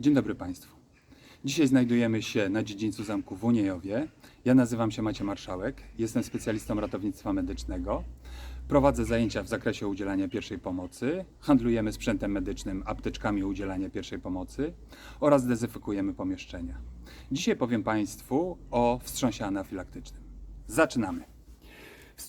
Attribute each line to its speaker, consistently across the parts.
Speaker 1: Dzień dobry Państwu. Dzisiaj znajdujemy się na dziedzińcu zamku w Uniejowie. Ja nazywam się Macie Marszałek, jestem specjalistą ratownictwa medycznego. Prowadzę zajęcia w zakresie udzielania pierwszej pomocy, handlujemy sprzętem medycznym, apteczkami udzielania pierwszej pomocy oraz dezynfekujemy pomieszczenia. Dzisiaj powiem Państwu o wstrząsie anafilaktycznym. Zaczynamy.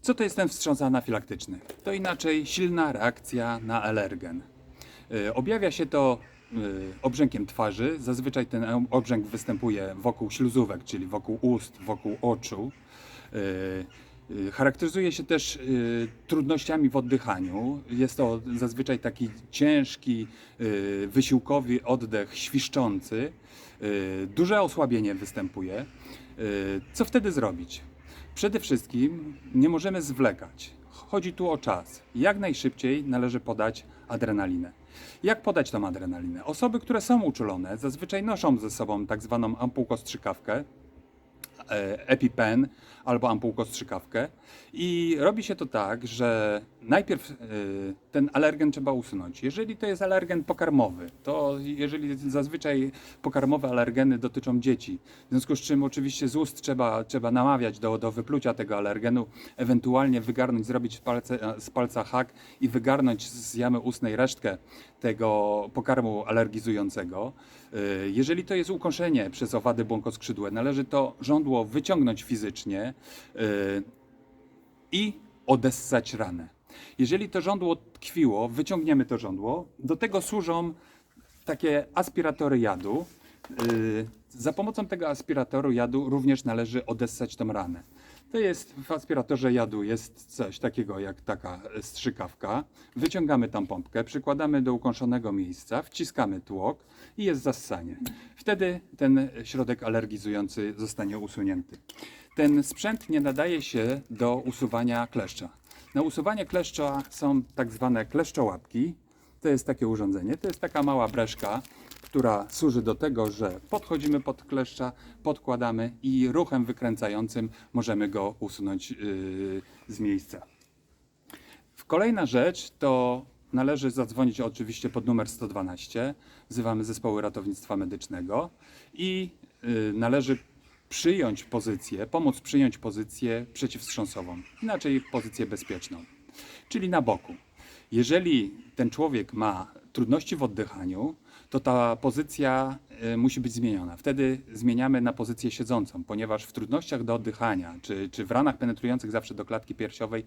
Speaker 1: Co to jest ten wstrząs anafilaktyczny? To inaczej silna reakcja na alergen. Y, Objawia się to obrzękiem twarzy. Zazwyczaj ten obrzęk występuje wokół śluzówek, czyli wokół ust, wokół oczu. Y, y, Charakteryzuje się też y, trudnościami w oddychaniu. Jest to zazwyczaj taki ciężki, y, wysiłkowy oddech, świszczący. Y, Duże osłabienie występuje. Y, Co wtedy zrobić? Przede wszystkim nie możemy zwlekać. Chodzi tu o czas. Jak najszybciej należy podać adrenalinę. Jak podać tą adrenalinę? Osoby, które są uczulone, zazwyczaj noszą ze sobą tak zwaną ampułkostrzykawkę, e, EpiPen albo ampułkostrzykawkę i robi się to tak, że najpierw e, ten alergen trzeba usunąć. Jeżeli to jest alergen pokarmowy, to jeżeli zazwyczaj pokarmowe alergeny dotyczą dzieci, w związku z czym oczywiście z ust trzeba, trzeba namawiać do, do wyplucia tego alergenu, ewentualnie wygarnąć, zrobić palce, z palca hak i wygarnąć z jamy ustnej resztkę tego pokarmu alergizującego. Y, Jeżeli to jest ukąszenie przez owady błonkoskrzydłe, należy to żądło wyciągnąć fizycznie y, i odessać ranę. Jeżeli to żądło tkwiło, wyciągniemy to żądło. Do tego służą takie aspiratory jadu. Y, Za pomocą tego aspiratoru jadu również należy odessać tą ranę. To jest w aspiratorze jadu jest coś takiego jak taka strzykawka. Wyciągamy tą pompkę, przykładamy do ukąszonego miejsca, wciskamy tłok i jest zassanie. Wtedy ten środek alergizujący zostanie usunięty. Ten sprzęt nie nadaje się do usuwania kleszcza. Na usuwanie kleszcza są tak zwane kleszczołapki. To jest takie urządzenie, to jest taka mała breszka, która służy do tego, że podchodzimy pod kleszcza, podkładamy i ruchem wykręcającym możemy go usunąć yy, z miejsca. Kolejna rzecz to należy zadzwonić oczywiście pod numer 112. Wzywamy zespoły ratownictwa medycznego i y, należy przyjąć pozycję, pomóc przyjąć pozycję przeciwwstrząsową, inaczej pozycję bezpieczną, czyli na boku. Jeżeli ten człowiek ma trudności w oddychaniu, to ta pozycja y, musi być zmieniona. Wtedy zmieniamy na pozycję siedzącą, ponieważ w trudnościach do oddychania, czy, czy w ranach penetrujących zawsze do klatki piersiowej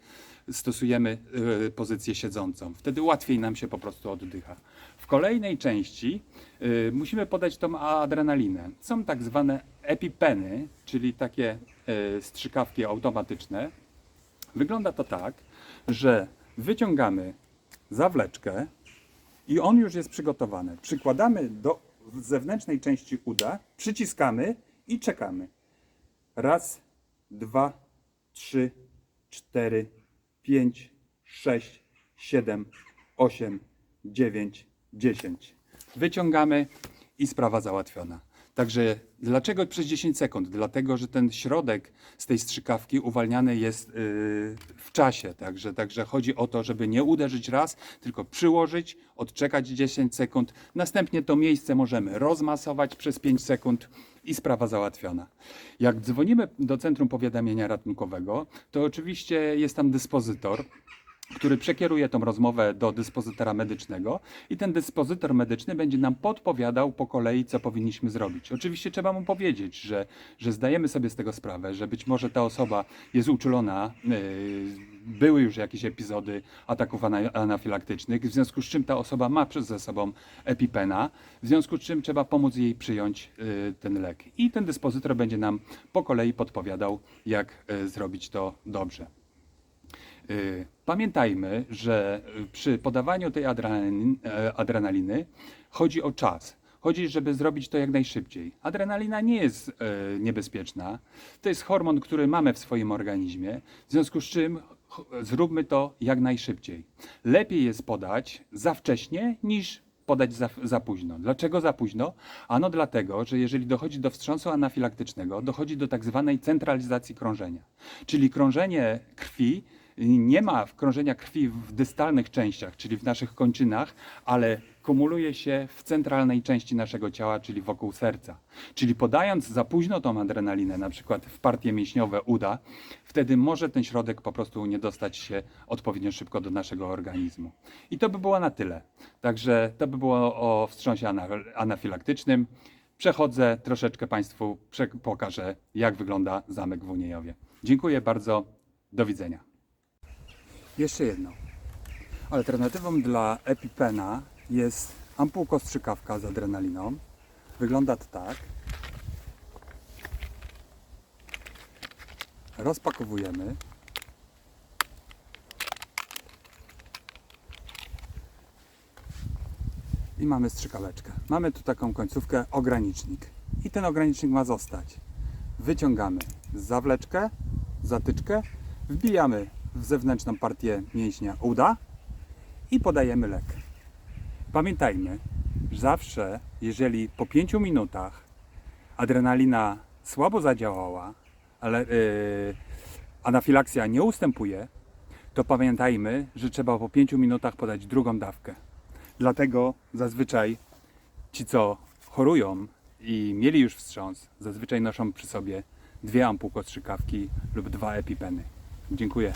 Speaker 1: stosujemy y, pozycję siedzącą. Wtedy łatwiej nam się po prostu oddycha. W kolejnej części y, musimy podać tą adrenalinę. Są tak zwane epipeny, czyli takie y, strzykawki automatyczne. Wygląda to tak, że wyciągamy zawleczkę i on już jest przygotowany. Przykładamy do zewnętrznej części uda, przyciskamy i czekamy. Raz, dwa, trzy, cztery, pięć, sześć, siedem, osiem, dziewięć, dziesięć. Wyciągamy i sprawa załatwiona. Także dlaczego przez 10 sekund? Dlatego, że ten środek z tej strzykawki uwalniany jest yy, w czasie. Także, także chodzi o to, żeby nie uderzyć raz, tylko przyłożyć, odczekać 10 sekund. Następnie to miejsce możemy rozmasować przez 5 sekund i sprawa załatwiona. Jak dzwonimy do Centrum Powiadamiania Ratunkowego, to oczywiście jest tam dyspozytor, który przekieruje tą rozmowę do dyspozytora medycznego i ten dyspozytor medyczny będzie nam podpowiadał po kolei, co powinniśmy zrobić. Oczywiście trzeba mu powiedzieć, że, że zdajemy sobie z tego sprawę, że być może ta osoba jest uczulona, yy, były już jakieś epizody ataków ana- anafilaktycznych, w związku z czym ta osoba ma przez ze sobą epipena, w związku z czym trzeba pomóc jej przyjąć yy, ten lek. I ten dyspozytor będzie nam po kolei podpowiadał, jak yy, zrobić to dobrze. Y, Pamiętajmy, że przy podawaniu tej e, adrenaliny chodzi o czas. Chodzi, żeby zrobić to jak najszybciej. Adrenalina nie jest e, niebezpieczna. To jest hormon, który mamy w swoim organizmie. W związku z czym zróbmy to jak najszybciej. Lepiej jest podać za wcześnie niż podać za, za późno. Dlaczego za późno? Ano dlatego, że jeżeli dochodzi do wstrząsu anafilaktycznego, dochodzi do tak zwanej centralizacji krążenia. Czyli krążenie krwi nie ma wkrążenia krwi w dystalnych częściach, czyli w naszych kończynach, ale kumuluje się w centralnej części naszego ciała, czyli wokół serca. Czyli podając za późno tą adrenalinę, na przykład w partie mięśniowe uda, wtedy może ten środek po prostu nie dostać się odpowiednio szybko do naszego organizmu. I to by było na tyle. Także to by było o wstrząsie ana- anafilaktycznym. Przechodzę troszeczkę Państwu, pokażę jak wygląda zamek w Uniejowie. Dziękuję bardzo, do widzenia. Jeszcze jedno. Alternatywą dla EpiPena jest ampułkostrzykawka z adrenaliną. Wygląda to tak. Rozpakowujemy. I mamy strzykaweczkę. Mamy tu taką końcówkę ogranicznik. I ten ogranicznik ma zostać. Wyciągamy zawleczkę, zatyczkę, wbijamy w zewnętrzną partię mięśnia uda i podajemy lek. Pamiętajmy, że zawsze, jeżeli po 5 minutach adrenalina słabo zadziałała, ale yy, anafilakcja nie ustępuje, to pamiętajmy, że trzeba po 5 minutach podać drugą dawkę. Dlatego zazwyczaj ci, co chorują i mieli już wstrząs, zazwyczaj noszą przy sobie dwie ampułkostrzykawki lub dwa epipeny. Dziękuję.